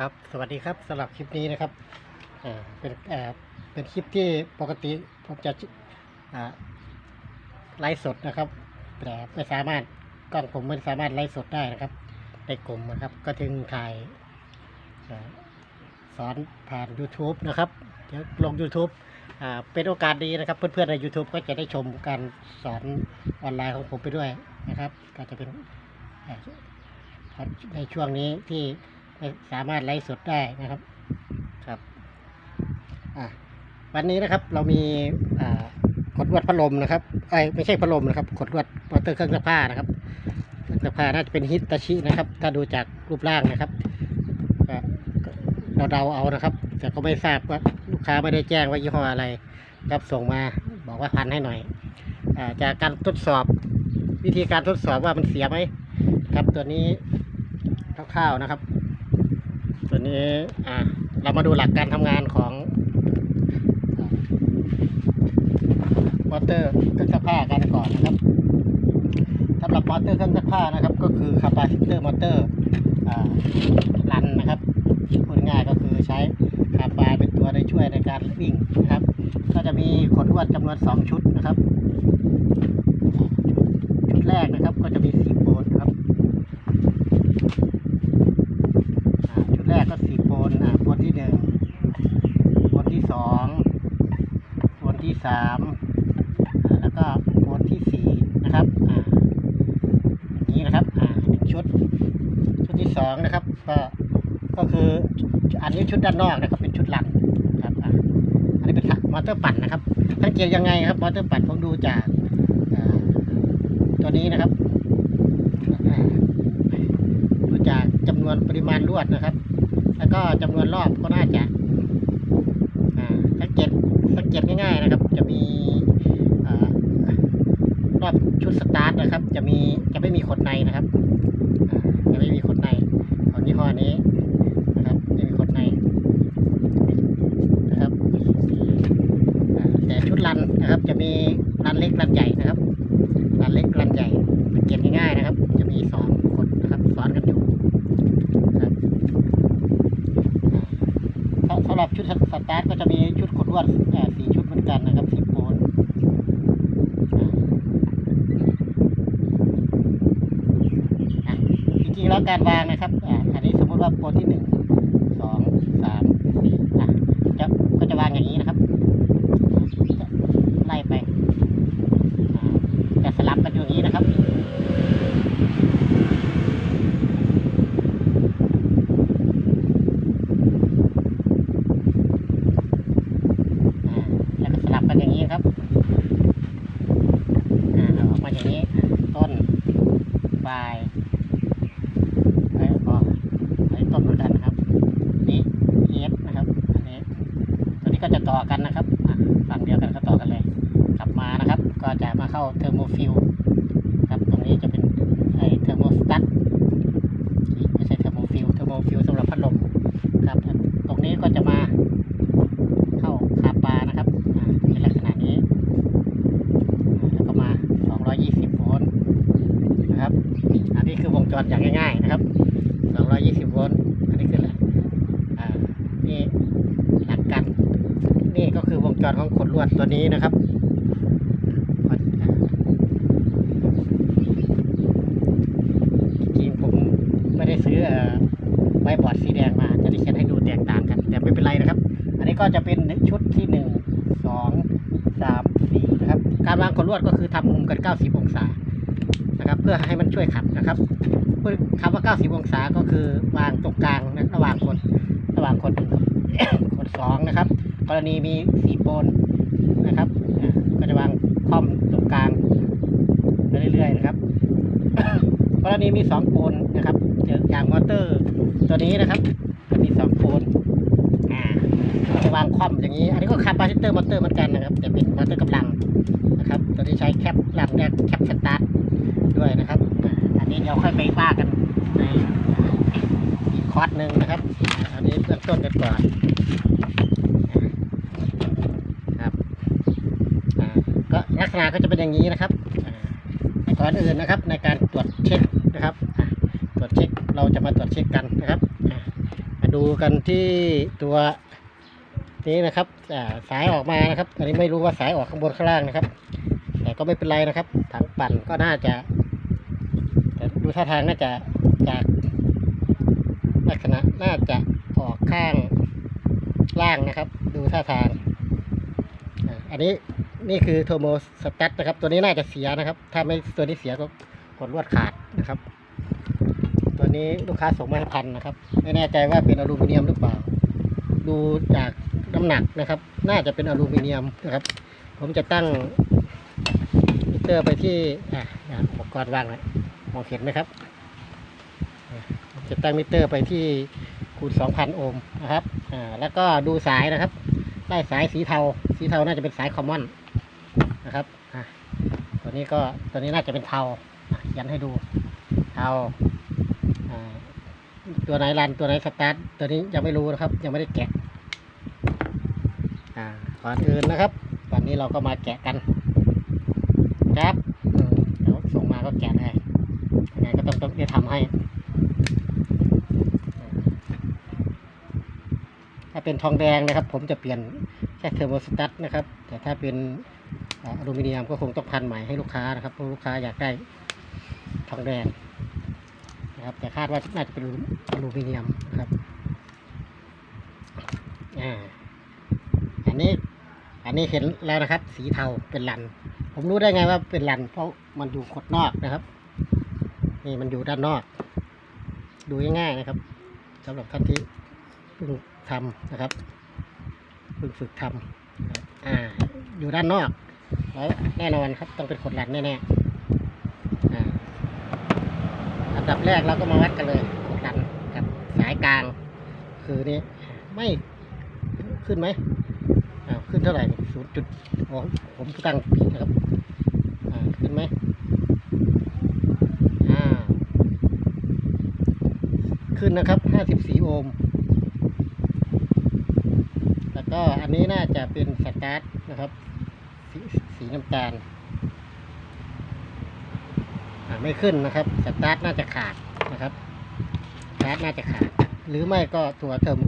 ครับสวัสดีครับสำหรับคลิปนี้นะครับเป็นอ่าเป็นคลิปที่ปกติผมจะไลฟ์สดนะครับแต่ไม่สามารถกล้องผมไม่สามารถไลฟ์สดได้นะครับในกลุ่มนะครับ ก็ถึงถ่ายสอนผ่าน YouTube นะครับเดี๋ยวลง YouTube เป็นโอกาสดีนะครับ เพื่อนๆใน YouTube ก็จะได้ชมการสอนออนไลน์ของผมไปด้วยนะครับ ก็จะเป็นในช่วงนี้ที่ สามารถไลฟ์สดได้นะครับครับอะวันนี้นะครับเรามีอ่าขดลวดพัดลมนะครับไอ้ยไม่ใช่พัดลมนะครับขดลวดมอเตอร์เครื่องซักผ้านะครับเครื่องซักผ้าน่าจะเป็นฮิตาชินะครับ ถ้าดูจากรูปร่างนะครับก็ก็เราเดาเอานะครับ แต่ก็ไม่ทราบว่าลูกค้าไม่ได้แจ้งว่ายี่ห้ออะไรครับส่งมาบอกว่าพันให้หน่อยอาจากการทดสอบวิธีการทดสอบว่ามันเสียไหมครับตัวนี้คร่าวๆนะครับตั วนี้เรามาดูหลักการทำงานของมอเตอร์เครื่องซักผ้ากันก่อนนะครับสำหรับมอเตอร์เครื่องซักผ้านะครับ ก็คือคาปาซิเตอร์มอเตอร์รันนะครับพูดง่ายก็คือใช้คาปาเป็นตัวได้ช่วยในการวิ่งนะครับ ก็จะมีขดลวดจำนวน 2 ชุดนะครับ ชุดแรกนะครับก็จะมีสีโบนครับ อ่าชุดแรกก็สี่โปนอ่าโปนที่หนึ่งโปนที่สองโปนที่สามอ่าแล้วก็โปนที่สี่นะครับอ่าอย่างนี้นะครับอ่าหนึ่งชุด ชุดที่สองนะครับ ก็ก็คืออันนี้ ชุดด้านนอกนะครับ เป็นชุดหลังครับอันนี้เป็นมอเตอร์ปั่นนะครับสังเกตยังไงครับมอเตอร์ปั่นผมดูจากตัวนี้นะครับดูจากจำนวนปริมาณลวดนะครับ แล้วก็จำนวนรอบก็น่าจะสังเกตสังเกตง่ายๆนะครับ จะมีอรอบชุดสตาร์ทนะครับ จะมีจะไม่มีขดในนะครับอ่าจะไม่มีขดในของยี่ห้อนี้นะครับจะมีขดในนะครับอ่าแต่ชุดรันนะครับ จะมีรันเล็กรันใหญ่นะครับ รันเล็กรันใหญ่สังเกตง่ายๆนะครับ จะมีสองขดนะครับซ้อนกันอยู่นะครับอ่าสำหรับชุดสตาร์ทก็จะมีชุดขดลวดอ่าสี่ชุดเหมือนกันนะครับสิบโปนอ่าอะ วการวางนะครับอ่าอันนี้สมมติว่าโปรที่หนึ่งสองสามสี่อะจะก็จะวางอย่างนี้นะครับจะไล่ไปอ่าจะสลับกันอยู่อย่างนี้นะครับ อ่าแล้วก็สลับกันอย่างนี้ครับอ่าเอาออกมาอย่างนี้ ต้นปลายไอ้ก็ไอ้ต้นเหมือนกันนะครับ นี่เอฟนะครับ อันนี้ ต่อกันนะครับฝั่งเดียวกันก็ต่อกันเลย กลับมานะครับ ก็จะมาเข้าเทอร์โมฟิลครับตรงนี้จะเป็นไอ้เทอร์โมสตัตไม่ใช่เทอร์โมฟิลเทอร์โมฟิลสำหรับพัดลมครับ ตรงนี้ก็จะมา เข้าคาปานะครับอ่าเป็นลักษณะนี้อ่าแล้วก็มา 220 โวลต์นะครับ อันนี้คือวงจรอย่างง่ายๆนะครับ 220 โวลต์ อันนี้คืออะไรอ่า นี่หลักการนี่ก็คือวงจรของขดลวดตัวนี้นะครับอ่าจริงๆผมไม่ได้ซื้อเอ่อใบบอร์ดสีแดงมา จะได้เขียนให้ดูแตกต่างกัน แต่ไม่เป็นไรนะครับ อันนี้ ก็จะเป็นชุดที่หนึ่งสองสามสี่นะครับ การวางขดลวดก็คือทำมุมกัน 90 องศานะครับ เพื่อให้มันช่วยขับนะครับเพื่อคำว่า 90 องศาก็คือวางตรงกลางระหว่างคนระหว่างคนหนึ่งคนสองนะครับ กรณีมีสี่โปนนะครับ ก็จะวางคอมตรงกลางไปเรื่อยๆนะครับ กรณีมีสองโปนนะครับอย่างมอเตอร์ตัวนี้นะครับจะมีสองโปนอ่า จะวาง คว่ำอย่างนี้ อันนี้ก็คาปาซิเตอร์มอเตอร์เหมือนกันนะครับจะเป็นมอเตอร์กำลังนะครับตัวนี้ใช้แคปลำแรกแคปสตาร์ทด้วยนะครับ อันนี้เดี๋ยวค่อยไปว่ากันในอีกคอร์สหนึ่งนะครับ อันนี้เบื้องต้นกันก่อนครับก็ลักษณะก็จะเป็นอย่างนี้นะครับอ่าก่อนอื่นนะครับในการตรวจเช็คนะครับตรวจเช็คเราจะมาตรวจเช็คกันนะครับอ่าดูกันที่ตัว นี้นะครับสายออกมานะครับ อันนี้ไม่รู้ว่าสายออกข้างบนข้างล่างนะครับ แต่ก็ไม่เป็นไรนะครับ ถังปั่นก็น่าจะแต่ดูท่าทางน่าจะจากลักษณะน่าจะออกข้างล่างนะครับ ดูท่าทางอันนี้นี่คือโทโมสตัตนะครับ ตัวนี้น่าจะเสียนะครับ ถ้าไม่ตัวนี้เสียก็กดลวดขาดนะครับ ตัวนี้ลูกค้าส่งมาพันนะครับ ไม่แน่ใจว่าเป็นอลูมิเนียมหรือเปล่า ดูจาก น้ำหนักนะครับ น่าจะเป็นอลูมิเนียมนะครับ ผมจะตั้งมิเตอร์ไปที่อะอะอุปกรณ์วางไว้มองเห็นไหมครับผมจะตั้งมิเตอร์ไปที่คูณ2,000 โอห์มนะครับอ่าแล้วก็ดูสายนะครับ ได้สายสีเทา สีเทาน่าจะเป็นสายคอมมอนนะครับอะตัวนี้ก็ตัวนี้น่าจะเป็นเทายันให้ดูเทาอ่าตัวไหนรันตัวไหนสตาร์ทตัวนี้ยังไม่รู้นะครับ ยังไม่ได้แกะ อ่าก่อนอื่นนะครับ ตอนนี้เราก็มาแกะกันครับเดี๋ยวส่งมาก็แกะได้ยังไงก็ต้องต้องได้ทำให้ ถ้าเป็นทองแดงนะครับ ผมจะเปลี่ยนแค่เทอร์โมสตัตนะครับ แต่ถ้าเป็นอ่าอลูมิเนียมก็คงต้องพันใหม่ให้ลูกค้านะครับเพราะลูกค้าอยากได้ทองแดงนะครับ แต่คาดว่าน่าจะเป็นอลูมิเนียมนะครับอ่า อันนี้ อันนี้เห็นแล้วนะครับ สีเทาเป็นลัน ผมรู้ได้ไงว่าเป็นลัน เพราะมันอยู่ขดนอกนะครับ นี่มันอยู่ด้านนอก ดูง่ายๆนะครับสำหรับท่านที่เพิ่งทำนะครับเพิ่งฝึกทำอ่า อยู่ด้านนอกแล้วแน่นอนครับต้องเป็นขดลังแน่ๆอ่าอันดับแรกเราก็มาวัดกันเลยขดลังกับสายกลาง คือนี่ไม่ขึ้นไหม ขึ้นเท่าไหร่ศูนย์จุดอ๋อผมตั้งผิดนะครับขึ้นไหมอ่าขึ้นนะครับห้าสิบสี่โอห์ม แล้วก็อันนี้น่าจะเป็นสตาร์ทนะครับสสีน้ำตาลอ่าไม่ขึ้นนะครับ สตาร์ทน่าจะขาดนะครับ สตาร์ทน่าจะขาด หรือไม่ก็ตัวเทอม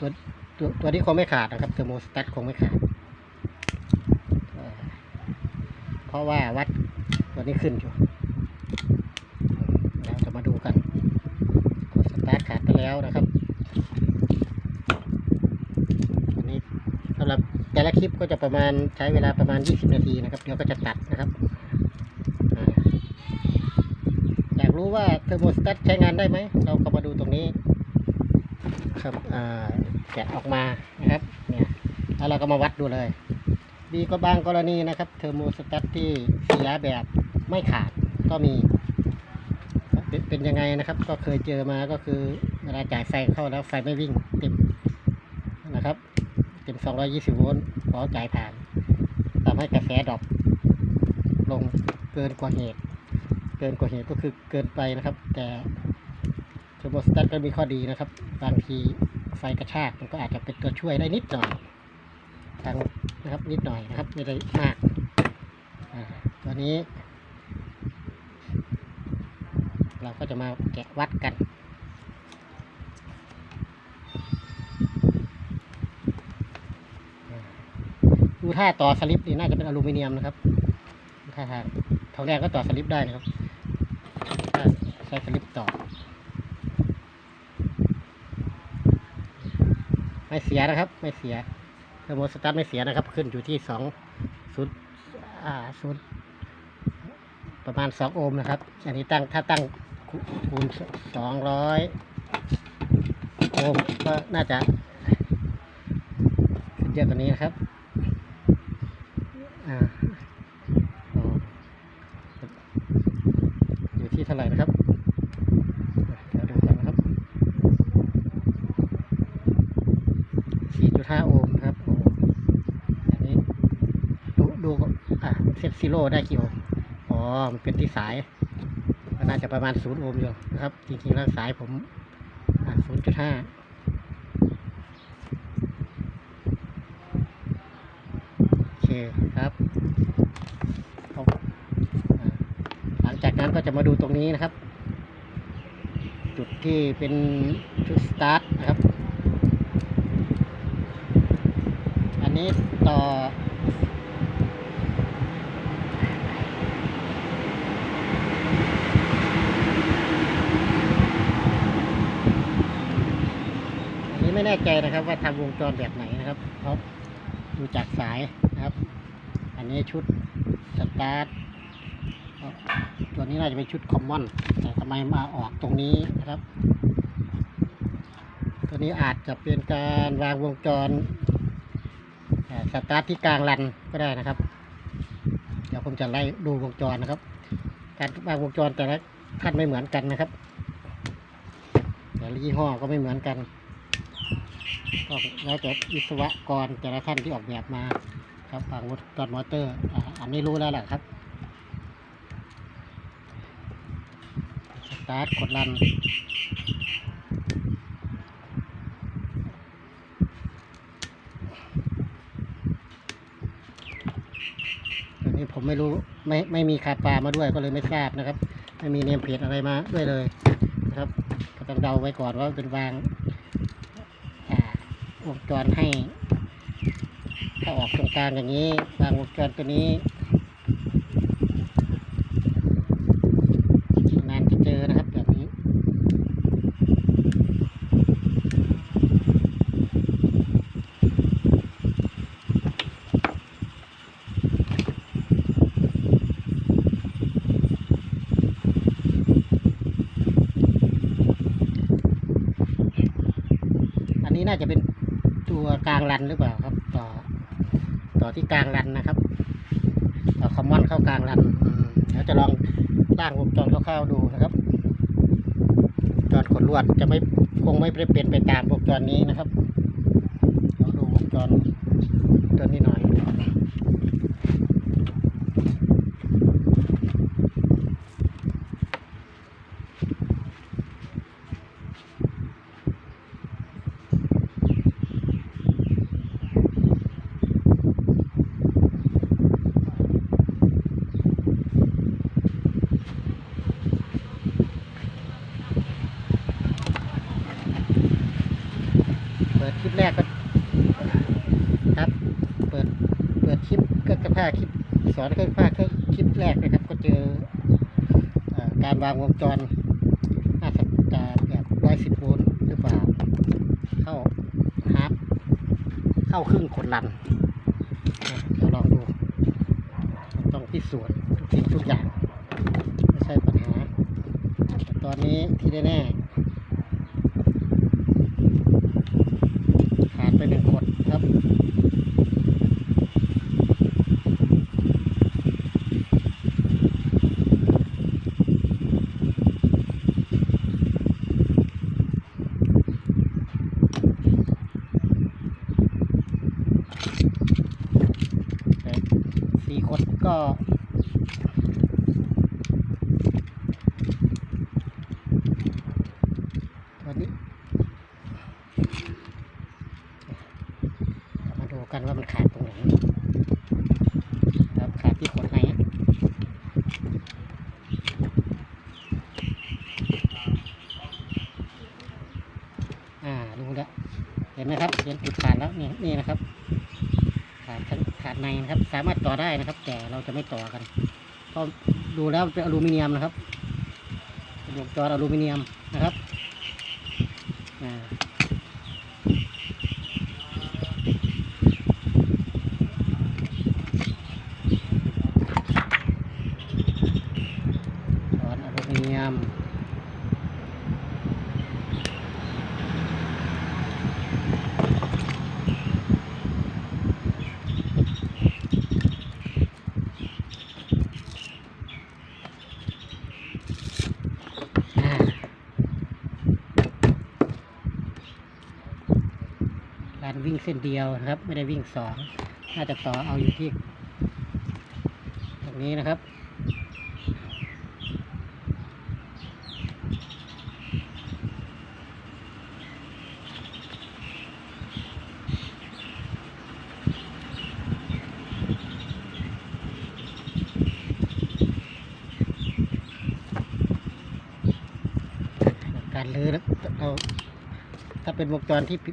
ตัว ตัวตัวนี้คงไม่ขาดนะครับเทอร์โมสตทคงไม่ขาด เพราะว่าวัดตัวนี้ขึ้นอยู่เราจะมาดูกันกดสตาร์ทขาดไปแล้วนะครับอันนี้สำหรับแต่ละคลิปก็จะประมาณใช้เวลาประมาณ 20 นาทีนะครับ เดี๋ยวก็จะตัดนะครับอยากรู้ว่าเทอร์โมสตัตใช้งานได้ไหม เราก็มาดูตรงนี้ ครับแกะออกมานะครับเนี่ยแล้วเราก็มาวัดดูเลยดีก็บางกรณีนะครับเทอร์โมสตัตที่เสียแบบไม่ขาดก็มีเป็นเป็นยังไงนะครับก็เคยเจอมาก็คือเวลาจ่ายไฟเข้าแล้วไฟไม่วิ่งเต็มนะครับเป็น220 โวลต์พอจ่ายผ่านทำให้กระแสดรอปลงเกินกว่าเหตุ เกินกว่าเหตุก็คือเกินไปนะครับ แต่ โมสตัตก็มีข้อดีนะครับ บางทีไฟกระชากมันก็อาจจะเป็นตัวช่วยได้นิดหน่อยทางนะครับนิดหน่อยนะครับไม่ได้มากตัวนี้ เราก็จะมาแกะวัดกันดูท่าต่อสลิปนี่น่าจะเป็นอลูมิเนียมนะครับท่าทางทองแดงก็ต่อสลิปได้นะครับใช้สลิปต่อ ไม่เสียนะครับ ไม่เสียเทอร์โมสตาร์ทไม่เสียนะครับ ขึ้นอยู่ที่สองศูนย์อ่าศูนย์ประมาณสองโอห์มนะครับ อันนี้ตั้งถ้าตั้งคูคูณสองร้อยโอห์มก็น่าจะขึ้นเยอะกว่านี้นะครับอ่าอ๋ออยู่ที่เท่าไหร่นะครับเดี๋ยวดูกันนะครับ 4.5 โอห์มนะครับโอ้อันนี้ ดูดูอะ เซตซิโร่ได้กี่โอห์มอ๋อมันเป็นที่สายน่าจะประมาณ0โอห์มอยู่นะครับ จริงๆแล้วสายผมอ่า0.5โอเคครับ หลังจากนั้นก็จะมาดูตรงนี้นะครับ จุดที่เป็นชุดสตาร์ทนะครับ อันนี้ต่อ อันนี้ไม่ แน่ใจนะครับ ว่าทำวงจรแบบไหนนะครับ เพราะดูจากสายนะครับ อันนี้ชุดสตาร์ทตัวนี้น่าจะเป็นชุดคอมมอนแต่ทำไมมาออกตรงนี้นะครับ ตัวนี้อาจจะเป็นการวางวงจรสตาร์ทที่กลางรันก็ได้นะครับ เดี๋ยวผมจะไล่ดูวงจรนะครับ การวางวงจรแต่ละท่านไม่เหมือนกันนะครับ แต่ละยี่ห้อก็ไม่เหมือนกัน ก็แล้วแต่วิศวกรแต่ละท่านที่ออกแบบมาครับวางวงจรมอเตอร์อ่าอันนี้รู้แล้วแหละครับสตาร์ทกดรันตัวนี้ผมไม่รู้ไม่ไม่มีคาปามาด้วยก็เลยไม่ทราบนะครับ ไม่มีเนมเพจอะไรมาด้วยเลยนะครับก็ต้องเดาไว้ก่อนว่าเป็นวาง วงจรให้ถ้าออกตรงกลางอย่างนี้วางวงจรตัวนี้านจะเจอนะครับแบบนี้ อันนี้น่าจะเป็นตัวกลางรันหรือเปล่าครับ ต่อ ต่อที่ก ลางรันนะครับต่อคอมมอนเข้ากลางรันเดี๋ยวจะลองล่างวงจรคร่าวๆดูนะครับจรขนลวดจะไม่คงไม่เปลี่ยนไปตามวงจรนี้นะครับเราดูวงจรตัวนี้หน่อย เปิดคลิปแรกก็ครับ เปิด เปิดคลิปก็กระพาคลิปสอนเครื่องพาเครื่องคลิปแรกนะครับ ก็เจอเอ่อการวางวงจรน่าจะจะแบบร้อยสิบโวลต์หรือเปล่า เข้าฮาร์ปเข้าครึ่งคนลันเดี๋ยวลองดู ต้องพิสูจน์ทุกสิ่งทุกอย่าง ไม่ใช่ปัญหา ตอนนี้ที่แน่ๆ ขาดไปหนึ่งคนครับ แต่สี่คนก็ ตัวนี้ มาดูกันว่ามันขาดตรงไหนครับขาดที่ขนไหนอ่าดูแล้วเห็นไหมครับเห็นจุดขาดแล้วนี่นี่นะครับ ขาดทั้งขาดในนะครับ สามารถ ต่อได้นะครับ แต่เราจะไม่ต่อกันเพราะดูแล้วเป็นอลูมิเนียมนะครับดวงจรอลูมิเนียมนะครับอ่า ถอนอลูมิเนียม อ่าการวิ่ง เส้นเดียวนะครับ ไม่ได้วิ่งสองน่าจะต่อเอาอยู่ที่ตรงนี้นะครับการรื้อนะเรา เป็นวงจรที่แ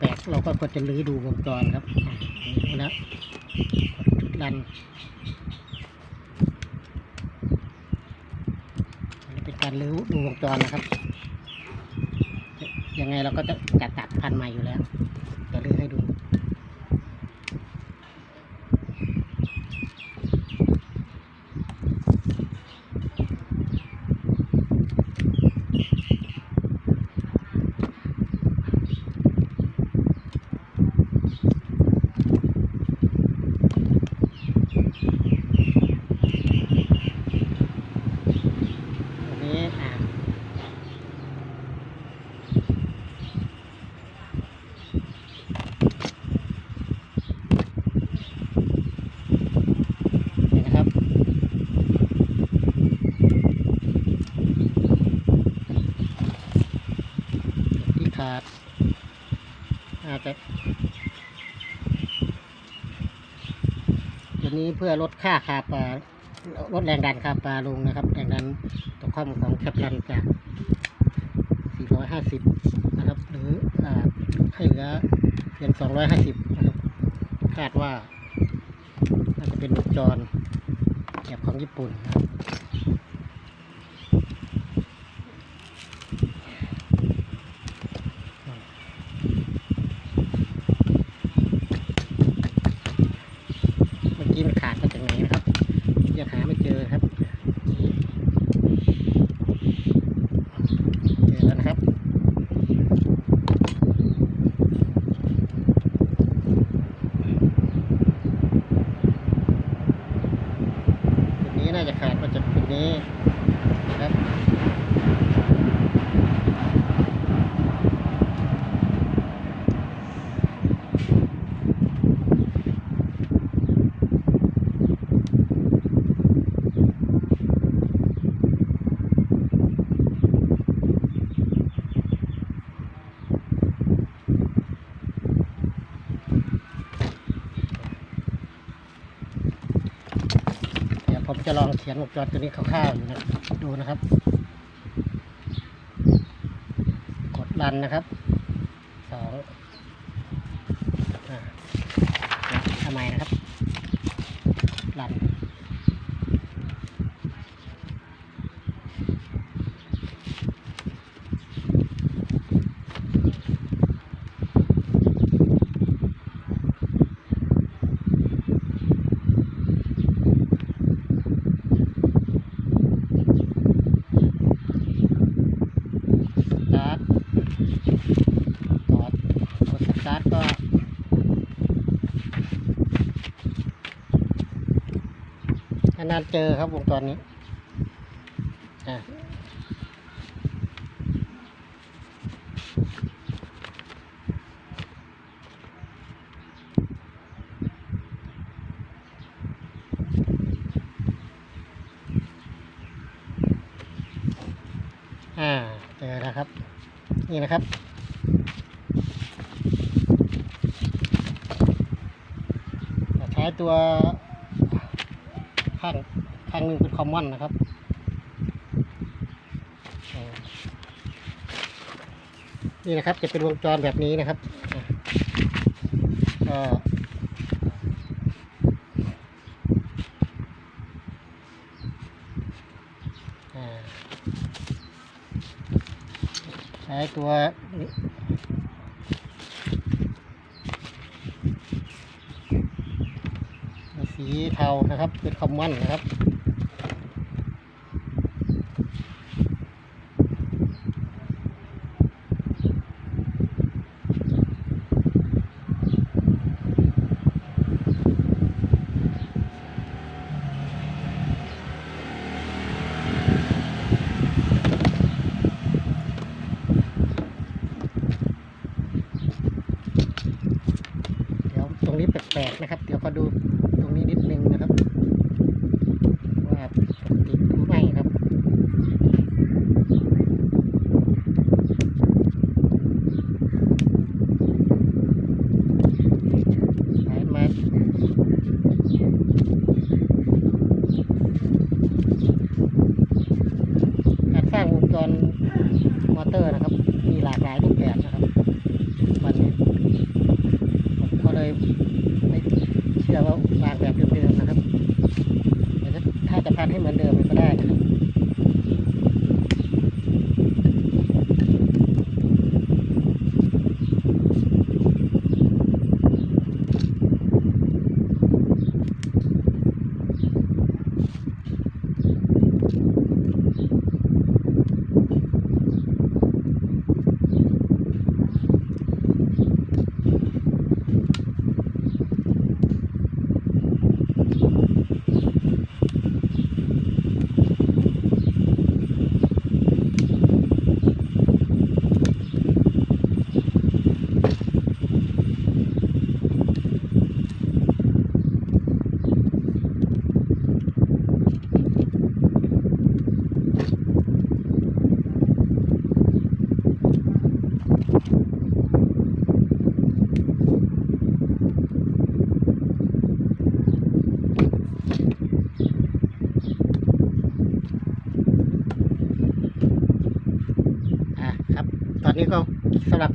ปลกๆเราก็ควรจะรื้อดูวงจรครับอ่าดูแล้วกดจุดรันเป็นการรื้อดูวงจรนะครับ ยังไงเราก็จะจัดตัดพันใหม่อยู่แล้วจะรื้อให้ดู อันนี้อ่านี่นะครับที่ขาดอาจจะ ตัวนี้เพื่อลดค่าคาปลาลดแรงดันคาปลาลงนะครับ แรงดันตกข้อมของแคปลันจาก 450 นะครับ หรืออให้เหลือเพียง250 นะครับ คาดว่าน่าจะเป็นวงจรแบบของญี่ปุ่นนะครับ เมื่อกี้มันขาดมาจากไหนนะครับ ยังหาไม่เจอครับ เจอแล้วนะครับ จุดนี้น่าจะขาดมาจากจุดนี้นะครับ เดี๋ยวผม จะลองเขียนวงจรตัวนี้คร่าวๆอยู่นะดูนะครับ กดรันนะครับสองอ่าทำไมนะครับรันสตาร์ทกดกดสตาร์ทก็ นานๆเจอครับวงจรนี้อ่าอ่าเจอแล้วครับ นี่นะครับ ใช้ตัวข้าง ข้างหนึ่งเป็นคอมมอนนะครับเออนี่นะครับจะเป็นวงจรแบบนี้นะครับก็ใช้ตัวสีเทานะครับเป็นคอมมอนนะครับ เดี๋ยวตรงนี้แปลกๆ น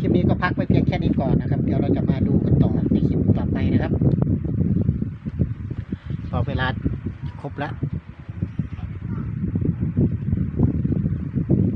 คลิปนี้ก็พักไว้เพียงแค่นี้ก่อนนะครับ เดี๋ยวเราจะมาดูกันต่อในคลิปต่อไปนะครับ